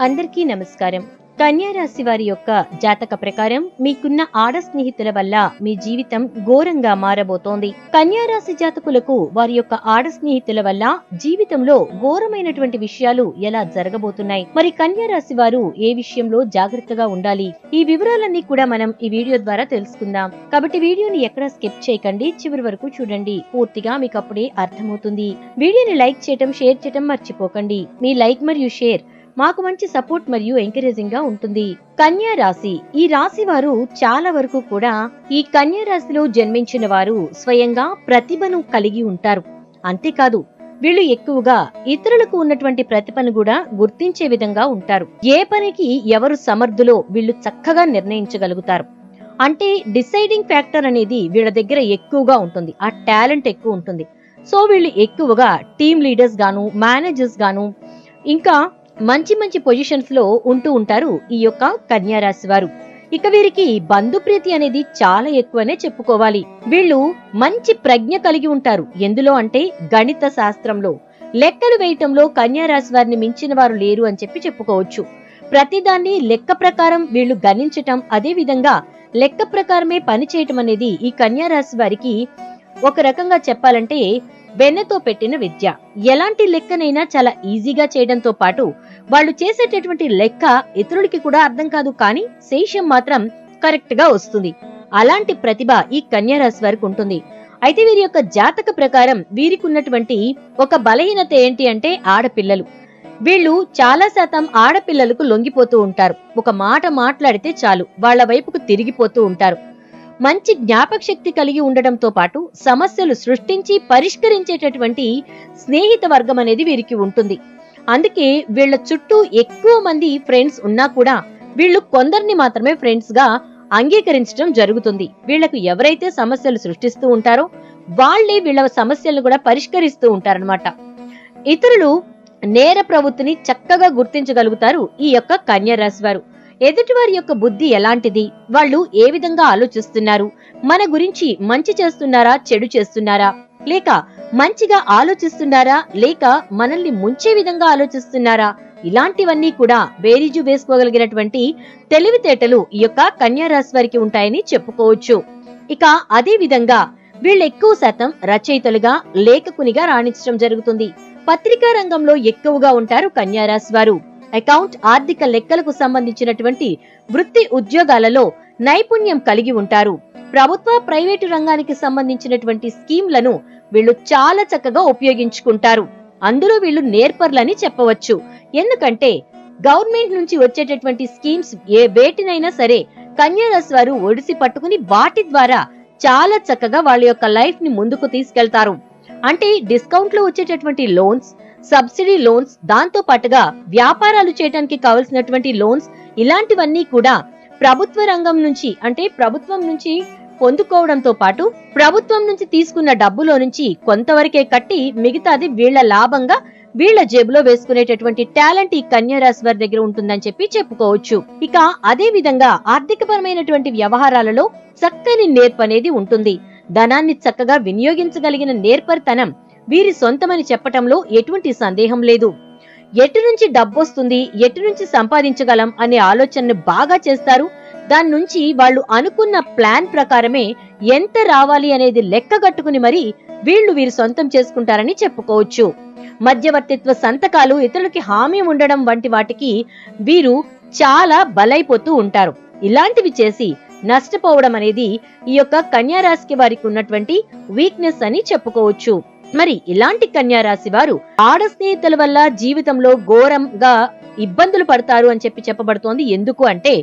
అందరికీ నమస్కారం. కన్యారాశి వారి యొక్క జాతక ప్రకారం మీకున్న ఆడ స్నేహితుల వల్ల మీ జీవితం ఘోరంగా మారబోతోంది. కన్యారాశి జాతకులకు వారి యొక్క ఆడ స్నేహితుల వల్ల జీవితంలో ఘోరమైనటువంటి విషయాలు ఎలా జరగబోతున్నాయి? మరి కన్యారాశి వారు ఏ విషయంలో జాగ్రత్తగా ఉండాలి? ఈ వివరాలన్నీ కూడా మనం ఈ వీడియో ద్వారా తెలుసుకుందాం. కాబట్టి వీడియోని ఎక్కడ స్కిప్ చేయకండి చివరి వరకు చూడండి. పూర్తిగా మీకు అప్పుడే అర్థమవుతుంది. వీడియోని లైక్ చేయటం షేర్ చేయటం మర్చిపోకండి. మీ లైక్ మరియు షేర్ మాకు మంచి సపోర్ట్ మరియు ఎంకరేజింగ్గా ఉంటుంది. కన్యా రాశి. ఈ రాశి వారు చాలా వరకు కూడా ఈ కన్యా రాశిలో జన్మించిన వారు స్వయంగా ప్రతిభను కలిగి ఉంటారు. అంతేకాదు వీళ్ళు ఎక్కువగా ఇతరులకు ఉన్నటువంటి ప్రతిభను కూడా గుర్తించే విధంగా ఉంటారు. ఏ పనికి ఎవరు సమర్థులో వీళ్ళు చక్కగా నిర్ణయించగలుగుతారు. అంటే డిసైడింగ్ ఫ్యాక్టర్ అనేది వీళ్ళ దగ్గర ఎక్కువగా ఉంటుంది. ఆ టాలెంట్ ఎక్కువ ఉంటుంది. సో వీళ్ళు ఎక్కువగా టీమ్ లీడర్స్ గాను మేనేజర్స్ గాను ఇంకా మంచి మంచి పొజిషన్స్లో ఉంటూ ఉంటారు ఈ యొక్క కన్యారాశి వారు. ఇక వీరికి బంధుప్రీతి అనేది చాలా ఎక్కువనే చెప్పుకోవాలి. వీళ్ళు మంచి ప్రజ్ఞ కలిగి ఉంటారు. ఎందులో అంటే గణిత శాస్త్రంలో. లెక్కలు వేయటంలో కన్యారాశి వారిని మించిన వారు లేరు అని చెప్పి చెప్పుకోవచ్చు. ప్రతిదాన్ని లెక్క ప్రకారం వీళ్ళు గణించటం అదే విధంగా లెక్క ప్రకారమే పని చేయటం అనేది ఈ కన్యారాశి వారికి ఒక రకంగా చెప్పాలంటే వెన్నతో పెట్టిన విద్య. ఎలాంటి లెక్కనైనా చాలా ఈజీగా చేయడంతో పాటు వాళ్ళు చేసేటటువంటి లెక్క ఇతరులకి కూడా అర్థం కాదు కానీ శేషం మాత్రం కరెక్ట్గా వస్తుంది. అలాంటి ప్రతిభ ఈ కన్యారాశి వారికి ఉంటుంది. అయితే వీరి యొక్క జాతక ప్రకారం వీరికి ఉన్నటువంటి ఒక బలహీనత ఏంటి అంటే ఆడపిల్లలు. వీళ్ళు చాలా శాతం ఆడపిల్లలకు లొంగిపోతూ ఉంటారు. ఒక మాట మాట్లాడితే చాలు. వాళ్ళ వైపుకు తిరిగిపోతూ ఉంటారు. మంచి జ్ఞాపక శక్తి కలిగి ఉండడంతో పాటు సమస్యలు సృష్టించి పరిష్కరించేటటువంటి స్నేహిత వర్గం అనేది వీరికి ఉంటుంది. అందుకే వీళ్ళ చుట్టూ ఎక్కువ మంది ఫ్రెండ్స్ ఉన్నా కూడా వీళ్ళు కొందరిని మాత్రమే ఫ్రెండ్స్గా అంగీకరించడం జరుగుతుంది. వీళ్ళకు ఎవరైతే సమస్యలు సృష్టిస్తూ ఉంటారో వాళ్ళే వీళ్ళ సమస్యలను కూడా పరిష్కరిస్తూ ఉంటారనమాట ఇతరులు నేర ప్రవృత్తిని చక్కగా గుర్తించగలుగుతారు ఈ యొక్క కన్యరాశి వారు. ఎదుటివారి యొక్క బుద్ధి ఎలాంటిది? వాళ్ళు ఏ విధంగా ఆలోచిస్తున్నారు? మన గురించి మంచి చేస్తున్నారా? చెడు చేస్తున్నారా? లేక మంచిగా ఆలోచిస్తున్నారా? లేక మనల్ని ముంచే విధంగా ఆలోచిస్తున్నారా? ఇలాంటివన్నీ కూడా బేరీజు వేసుకోగలిగినటువంటి తెలివితేటలు ఈ యొక్క కన్యారాశి వారికి ఉంటాయని చెప్పుకోవచ్చు. ఇక అదే విధంగా వీళ్ళు ఎక్కువ శాతం రచయితలుగా లేఖకునిగా రాణించడం జరుగుతుంది. పత్రికా రంగంలో ఎక్కువగా ఉంటారు కన్యారాశి వారు. అకౌంట్ ఆర్థిక లెక్కలకు సంబంధించినటువంటి వృత్తి ఉద్యోగాలలో నైపుణ్యం కలిగి ఉంటారు. ప్రభుత్వ ప్రైవేటు రంగానికి సంబంధించినటువంటి స్కీమ్లను వీళ్ళు చాలా చక్కగా ఉపయోగించుకుంటారు. అందులో వీళ్ళు నేర్పర్లని చెప్పవచ్చు. ఎందుకంటే గవర్నమెంట్ నుంచి వచ్చేటటువంటి స్కీమ్స్ ఏ వేటినైనా సరే కన్యారాశి వారు ఒడిసి పట్టుకుని వాటి ద్వారా చాలా చక్కగా వాళ్ళ యొక్క లైఫ్ని ముందుకు తీసుకెళ్తారు. అంటే డిస్కౌంట్లో వచ్చేటటువంటి లోన్స్ సబ్సిడీ లోన్స్ దాంతో పాటుగా వ్యాపారాలు చేయడానికి కావలసినటువంటి లోన్స్ ఇలాంటివన్నీ కూడా ప్రభుత్వ రంగం నుంచి అంటే ప్రభుత్వం నుంచి పొందుకోవడంతో పాటు ప్రభుత్వం నుంచి తీసుకున్న డబ్బులో నుంచి కొంతవరకే కట్టి మిగతాది వీళ్ళ లాభంగా వీళ్ళ జేబులో వేసుకునేటటువంటి టాలెంట్ ఈ కన్యా రాశి వారి దగ్గర ఉంటుందని చెప్పి చెప్పుకోవచ్చు. ఇక అదే విధంగా ఆర్థికపరమైనటువంటి వ్యవహారాలలో చక్కని నేర్పు అనేది ఉంటుంది. ధనాన్ని చక్కగా వినియోగించగలిగిన నేర్పరితనం వీరి సొంతమని చెప్పటంలో ఎటువంటి సందేహం లేదు. ఎటు నుంచి డబ్బొస్తుంది ఎటు నుంచి సంపాదించగలం అనే ఆలోచనను బాగా చేస్తారు. దాని నుంచి వాళ్ళు అనుకున్న ప్లాన్ ప్రకారమే ఎంత రావాలి అనేది లెక్క కట్టుకుని మరి వీళ్ళు వీరు సొంతం చేసుకుంటారని చెప్పుకోవచ్చు. మధ్యవర్తిత్వ సంతకాలు ఇతరులకి హామీ ఉండడం వంటి వాటికి వీరు చాలా బలైపోతూ ఉంటారు. ఇలాంటివి చేసి నష్టపోవడం అనేది ఈ యొక్క కన్యారాశికి వారికి ఉన్నటువంటి వీక్నెస్ అని చెప్పుకోవచ్చు. మరి ఇలాంటి కన్యారాశి వారు ఆడ స్నేహితుల వల్ల జీవితంలో ఘోరంగా ఇబ్బందులు పడతారు అని చెప్పి చెప్పబడుతోంది. ఎందుకు అంటే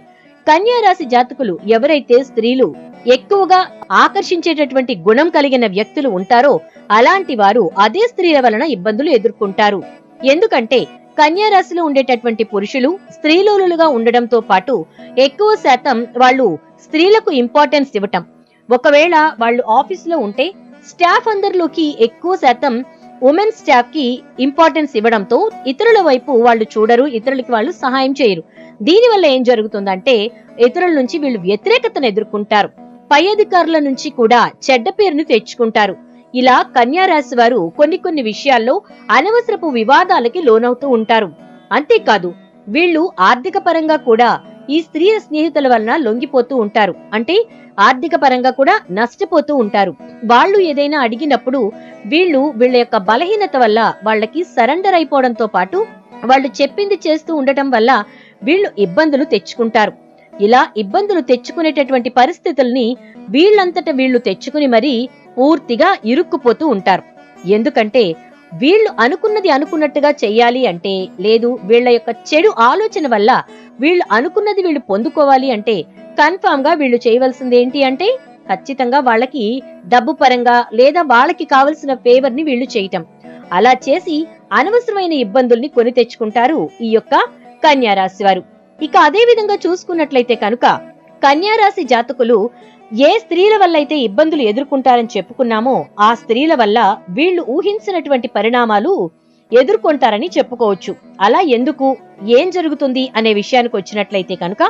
కన్యారాశి జాతకులు ఎవరైతే స్త్రీలు ఎక్కువగా ఆకర్షించేటటువంటి గుణం కలిగిన వ్యక్తులు ఉంటారో అలాంటి వారు అదే స్త్రీల వలన ఇబ్బందులు ఎదుర్కొంటారు. ఎందుకంటే కన్యారాశిలో ఉండేటటువంటి పురుషులు స్త్రీలోలుగా ఉండడంతో పాటు ఎక్కువ శాతం వాళ్ళు స్త్రీలకు ఇంపార్టెన్స్ ఇవ్వటం. ఒకవేళ వాళ్ళు ఆఫీసులో ఉంటే స్టాఫ్ అందరిలోకి ఎక్కువ శాతం ఉమెన్ స్టాఫ్కి ఇంపార్టెన్స్ ఇవ్వడంతో ఇతరుల వైపు వాళ్ళు చూడరు ఇతరులకి వాళ్ళు సహాయం చేయరు. దీనివల్ల ఏం జరుగుతుందంటే ఇతరుల నుంచి వీళ్ళు వ్యతిరేకతను ఎదుర్కొంటారు. పై అధికారుల నుంచి కూడా చెడ్డ పేరును తెచ్చుకుంటారు. ఇలా కన్యారాశి వారు కొన్ని కొన్ని విషయాల్లో అనవసరపు వివాదాలకి లోనవుతూ ఉంటారు. అంతేకాదు వీళ్ళు ఆర్థిక పరంగా కూడా ఈ స్త్రీ స్నేహితుల వలన లొంగిపోతూ ఉంటారు. అంటే ఆర్థిక పరంగా కూడా నష్టపోతూ ఉంటారు. వాళ్ళు ఏదైనా అడిగినప్పుడు వీళ్ళు వీళ్ళ యొక్క బలహీనత వల్ల వాళ్ళకి సరెండర్ అయిపోవడంతో పాటు వాళ్ళు చెప్పింది చేస్తూ ఉండటం వల్ల వీళ్ళు ఇబ్బందులు తెచ్చుకుంటారు. ఇలా ఇబ్బందులు తెచ్చుకునేటటువంటి పరిస్థితుల్ని వీళ్ళంతట వీళ్ళు తెచ్చుకుని మరీ పూర్తిగా ఇరుక్కుపోతూ ఉంటారు. ఎందుకంటే వీళ్ళు అనుకున్నది అనుకున్నట్టుగా చెయ్యాలి అంటే లేదు వీళ్ళ యొక్క చెడు ఆలోచన వల్ల వీళ్ళు అనుకున్నది వీళ్ళు పొందుకోవాలి అంటే కన్ఫామ్గా వీళ్ళు చేయవలసింది ఏంటి అంటే ఖచ్చితంగా వాళ్ళకి డబ్బు పరంగా లేదా వాళ్ళకి కావలసిన ఫేవర్ని వీళ్ళు చేయటం. అలా చేసి అనవసరమైన ఇబ్బందుల్ని కొని తెచ్చుకుంటారు ఈ యొక్క కన్యారాశి వారు. ఇక అదే విధంగా చూసుకున్నట్లయితే కనుక కన్యారాశి జాతకులు ఏ స్త్రీల వల్ల అయితే ఇబ్బందులు ఎదుర్కొంటారని చెప్పుకున్నామో ఆ స్త్రీల వల్ల వీళ్ళు ఊహించినటువంటి పరిణామాలు ఎదుర్కొంటారని చెప్పుకోవచ్చు. అలా ఎందుకు? ఏం జరుగుతుంది అనే విషయానికి వచ్చినట్లయితే కనుక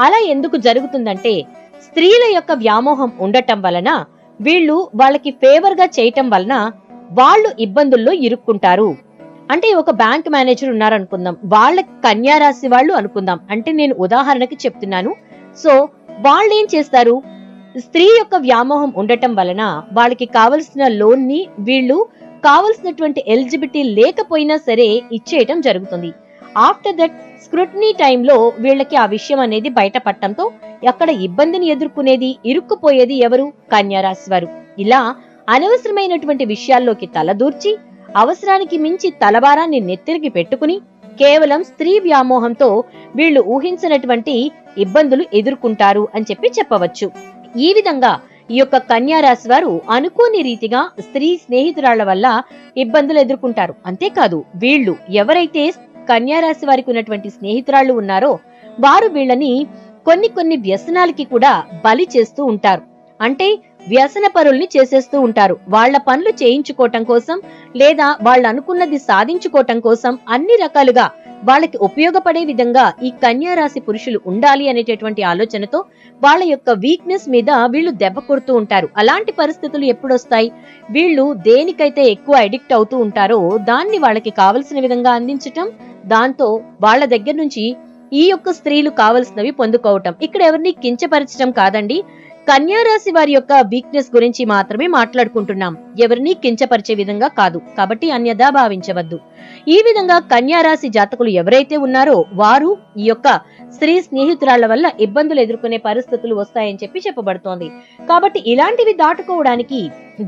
అలా ఎందుకు జరుగుతుందంటే స్త్రీల యొక్క వ్యామోహం ఉండటం వలన వీళ్ళు వాళ్ళకి ఫేవర్గా చేయటం వలన వాళ్ళు ఇబ్బందుల్లో ఇరుక్కుంటారు. అంటే ఒక బ్యాంక్ మేనేజర్ ఉన్నారనుకుందాం వాళ్ళ కన్యా రాశి వాళ్ళు అనుకుందాం. అంటే నేను ఉదాహరణకి చెప్తున్నాను. సో వాళ్ళు ఏం చేస్తారు? స్త్రీ యొక్క వ్యామోహం ఉండటం వలన వాళ్ళకి కావలసిన లోన్ని వీళ్ళు కావలసినటువంటి ఎలిజిబిలిటీ లేకపోయినా సరే ఇచ్చేయటం జరుగుతుంది. ఆఫ్టర్ దట్ స్క్రూటనీ టైంలో వీళ్ళకి ఆ విషయం అనేది బయటపడటంతో అక్కడ ఇబ్బందిని ఎదుర్కొనేది ఇరుక్కుపోయేది ఎవరు? కన్యారాశి వారు. ఇలా అనవసరమైనటువంటి విషయాల్లోకి తలదూర్చి అవసరానికి మించి తలభారాన్ని నెత్తిరికి పెట్టుకుని కేవలం స్త్రీ వ్యామోహంతో వీళ్ళు ఊహించినటువంటి ఇబ్బందులు ఎదుర్కొంటారు అని చెప్పి చెప్పవచ్చు. ఈ విధంగా ఈ యొక్క కన్యారాశి వారు అనుకోని రీతిగా స్త్రీ స్నేహితురాళ్ళ వల్ల ఇబ్బందులు ఎదుర్కొంటారు. అంతేకాదు వీళ్ళు ఎవరైతే కన్యారాశి వారికి ఉన్నటువంటి స్నేహితురాళ్ళు ఉన్నారో వారు వీళ్ళని కొన్ని కొన్ని వ్యసనాలకి కూడా బలి చేస్తూ ఉంటారు. అంటే వ్యసన పరుల్ని చేసేస్తూ ఉంటారు. వాళ్ళ పనులు చేయించుకోవటం కోసం లేదా వాళ్ళు అనుకున్నది సాధించుకోవటం కోసం అన్ని రకాలుగా వాళ్ళకి ఉపయోగపడే విధంగా ఈ కన్యారాశి పురుషులు ఉండాలి అనేటటువంటి ఆలోచనతో వాళ్ళ యొక్క వీక్నెస్ మీద వీళ్ళు దెబ్బ కొడుతూ ఉంటారు. అలాంటి పరిస్థితులు ఎప్పుడొస్తాయి? వీళ్ళు దేనికైతే ఎక్కువ అడిక్ట్ అవుతూ ఉంటారో దాన్ని వాళ్ళకి కావలసిన విధంగా అందించటం దాంతో వాళ్ళ దగ్గర నుంచి ఈ యొక్క స్త్రీలు కావలసినవి పొందుకోవటం. ఇక్కడ ఎవరిని కించపరచడం కాదండి. కన్యా రాశి వారి యొక్క వీక్నెస్ గురించి మాత్రమే మాట్లాడుకుంటున్నాం. ఎవరిని కించపరిచే విధంగా కాదు. కాబట్టి అన్యదా భావించవద్దు. ఈ విధంగా కన్యారాశి జాతకులు ఎవరైతే ఉన్నారో వారు ఈ యొక్క స్త్రీ స్నేహితురాళ్ళ వల్ల ఇబ్బందులు ఎదుర్కొనే పరిస్థితులు వస్తాయని చెప్పి చెప్పబడుతోంది. కాబట్టి ఇలాంటివి దాటుకోవడానికి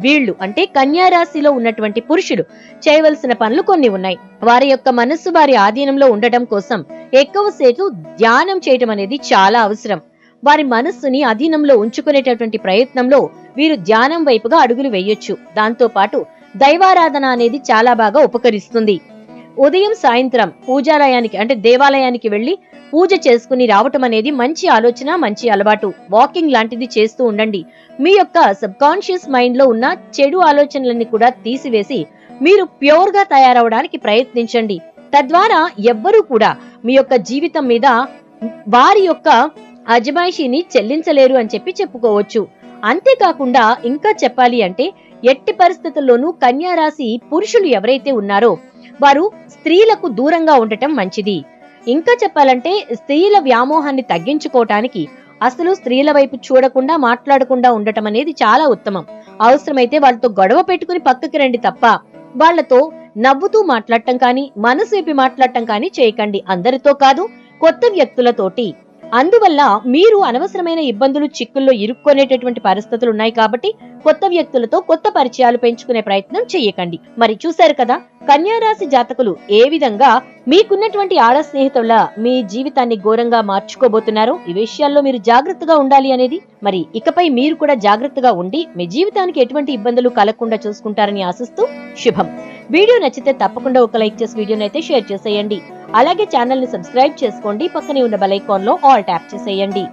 వీళ్ళు అంటే కన్యారాశిలో ఉన్నటువంటి పురుషులు చేయవలసిన పనులు కొన్ని ఉన్నాయి. వారి యొక్క మనస్సు వారి ఆధీనంలో ఉండటం కోసం ఎక్కువసేపు ధ్యానం చేయటం అనేది చాలా అవసరం. వారి మనస్సుని అధీనంలో ఉంచుకునేటటువంటి ప్రయత్నంలో వీరు ధ్యానం వైపుగా అడుగులు వేయొచ్చు. దాంతో పాటు దైవారాధన అనేది చాలా బాగా ఉపకరిస్తుంది. ఉదయం సాయంత్రం పూజాలయానికి అంటే దేవాలయానికి వెళ్ళి పూజ చేసుకుని రావటం అనేది మంచి ఆలోచన మంచి అలవాటు. వాకింగ్ లాంటిది చేస్తూ ఉండండి. మీ యొక్క సబ్ కాన్షియస్ మైండ్లో ఉన్న చెడు ఆలోచనలన్నీ కూడా తీసివేసి మీరు ప్యూర్గా తయారవడానికి ప్రయత్నించండి. తద్వారా ఎవ్వరూ కూడా మీ యొక్క జీవితం మీద వారి యొక్క అజమాయిషీని చెల్లించలేరు అని చెప్పి చెప్పుకోవచ్చు. అంతేకాకుండా ఇంకా చెప్పాలి అంటే ఎట్టి పరిస్థితుల్లోనూ కన్యా రాశి పురుషులు ఎవరైతే ఉన్నారో వారు స్త్రీలకు దూరంగా ఉండటం మంచిది. ఇంకా చెప్పాలంటే స్త్రీల వ్యామోహాన్ని తగ్గించుకోవటానికి అసలు స్త్రీల వైపు చూడకుండా మాట్లాడకుండా ఉండటం అనేది చాలా ఉత్తమం. అవసరమైతే వాళ్ళతో గొడవ పెట్టుకుని పక్కకి రండి తప్ప వాళ్ళతో నవ్వుతూ మాట్లాడటం కానీ మనసు విప్పి మాట్లాడటం కానీ చేయకండి. అందరితో కాదు కొత్త వ్యక్తులతోటి. అందువల్ల మీరు అనవసరమైన ఇబ్బందులు చిక్కుల్లో ఇరుక్కునేటటువంటి పరిస్థితులు ఉన్నాయి కాబట్టి కొత్త వ్యక్తులతో కొత్త పరిచయాలు పెంచుకునే ప్రయత్నం చేయకండి మరి చూశారు కదా కన్యారాశి జాతకులు ఏ విధంగా మీకున్నటువంటి ఆడ స్నేహితుల మీ జీవితాన్ని ఘోరంగా మార్చుకోబోతున్నారో ఈ విషయాల్లో మీరు జాగ్రత్తగా ఉండాలి అనేది. మరి ఇకపై మీరు కూడా జాగ్రత్తగా ఉండి మీ జీవితానికి ఎటువంటి ఇబ్బందులు కలగకుండా చూసుకుంటారని ఆశిస్తూ శుభం. వీడియో నచ్చితే తప్పకుండా ఒక లైక్ చేసి వీడియోని అయితే షేర్ చేసేయండి. అలాగే ఛానల్ని సబ్స్క్రైబ్ చేసుకోండి. పక్కనే ఉన్న బెల్ ఐకాన్లో ఆల్ ట్యాప్ చేసేయండి.